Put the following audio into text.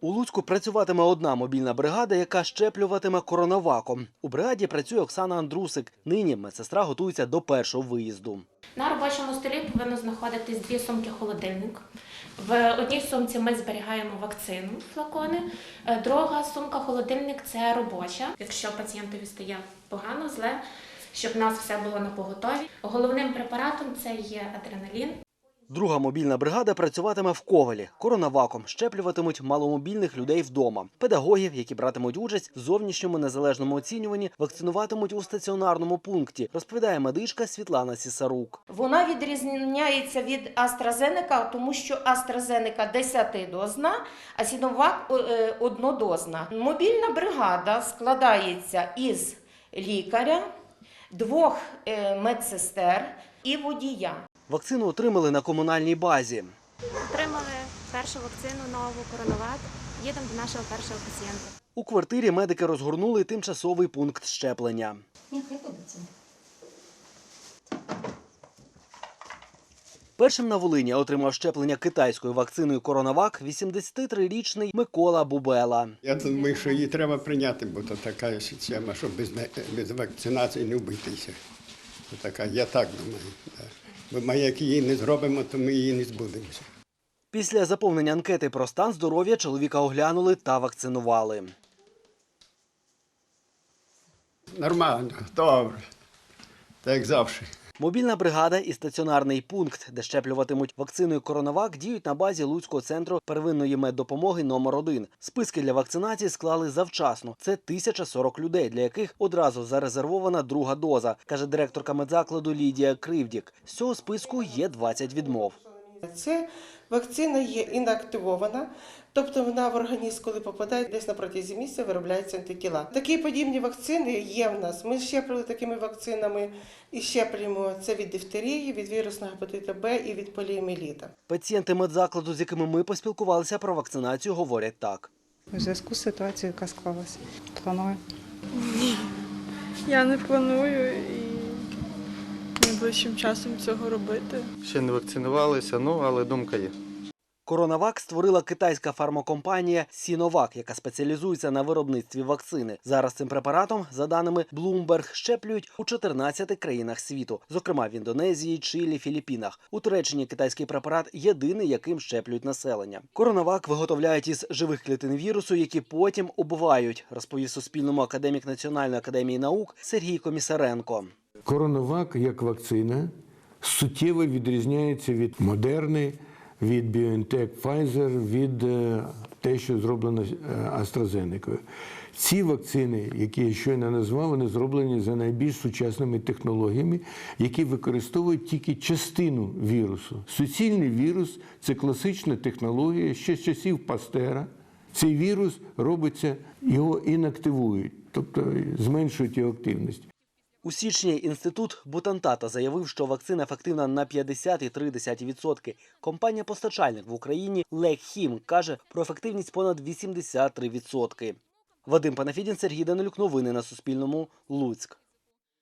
У Луцьку працюватиме одна мобільна бригада, яка щеплюватиме коронаваком. У бригаді працює Оксана Андрусик. Нині медсестра готується до першого виїзду. На робочому столі повинно знаходитись дві сумки холодильник. В одній сумці ми зберігаємо вакцину, флакони. Е, Друга сумка холодильник це робоча. Якщо пацієнтові стає погано, зле, щоб в нас все було на поготові. Головним препаратом це є адреналін. Друга мобільна бригада працюватиме в Ковалі. Коронаваком щеплюватимуть маломобільних людей вдома. Педагогів, які братимуть участь в зовнішньому незалежному оцінюванні, вакцинуватимуть у стаціонарному пункті, розповідає медичка Світлана Сісарук. Вона відрізняється від AstraZeneca, тому що AstraZeneca 10-дозна, а Sinovac е, однодозна. Мобільна бригада складається із лікаря, двох е, медсестер і водія. Вакцину отримали на комунальній базі. Отримали першу вакцину нову коронавак. Їдемо до нашого першого пацієнта. У квартирі медики розгорнули тимчасовий пункт щеплення. Першим на Волині отримав щеплення китайською вакциною Коронавак 83-річний Микола Бубела. Я думаю, що її треба прийняти, бо то така система, що без, без вакцинації не вбитися. Така, я так думаю. Бо ми як її не зробимо, то ми її не збудемося. Після заповнення анкети про стан здоров'я чоловіка оглянули та вакцинували. Нормально, добре. Так завжди. Мобільна бригада і стаціонарний пункт, де щеплюватимуть вакциною Коронавак, діють на базі Луцького центру первинної меддопомоги номер 1 Списки для вакцинації склали завчасно. Це 1040 людей, для яких одразу зарезервована друга доза, каже директорка медзакладу Лідія Кривдік. З цього списку є 20 відмов. Це вакцина є інактивована, тобто вона в організм, коли попадає, десь на протязі місяця виробляються антитіла. Такі подібні вакцини є в нас. Ми щеплювали такими вакцинами і щеплюємо це від дифтерії, від вірусного гепатиту Б і від поліоміеліта. Пацієнти медзакладу, з якими ми поспілкувалися про вакцинацію, говорять так. У зв'язку з ситуацією, яка склалася. Планую. Я не планую і найближчим часом цього робити. Ще не вакцинувалися, ну але думка є. Коронавак створила китайська фармакомпанія Sinovac, яка спеціалізується на виробництві вакцини. Зараз цим препаратом, за даними Bloomberg, щеплюють у 14 країнах світу, зокрема в Індонезії, Чилі, Філіппінах. У Туреччині китайський препарат єдиний, яким щеплюють населення. Коронавак виготовляють із живих клітин вірусу, які потім убивають, розповів Суспільному академік Національної академії наук Сергій Комісаренко. Коронавак як вакцина суттєво відрізняється від Модерни, від BioNTech Pfizer, від е, те, що зроблено е, AstraZeneca. Ці вакцини, які я щойно назвав, вони зроблені за найбільш сучасними технологіями, які використовують тільки частину вірусу. Суцільний вірус це класична технологія ще з часів Пастера. Цей вірус робиться, його інактивують, тобто зменшують його активність. У січні інститут Бутантата заявив, що вакцина ефективна на 50,3%. Компанія-постачальник в Україні Лекхім каже про ефективність понад 83%. Вадим Панафідін, Сергій Данилюк. Новини на Суспільному. Луцьк.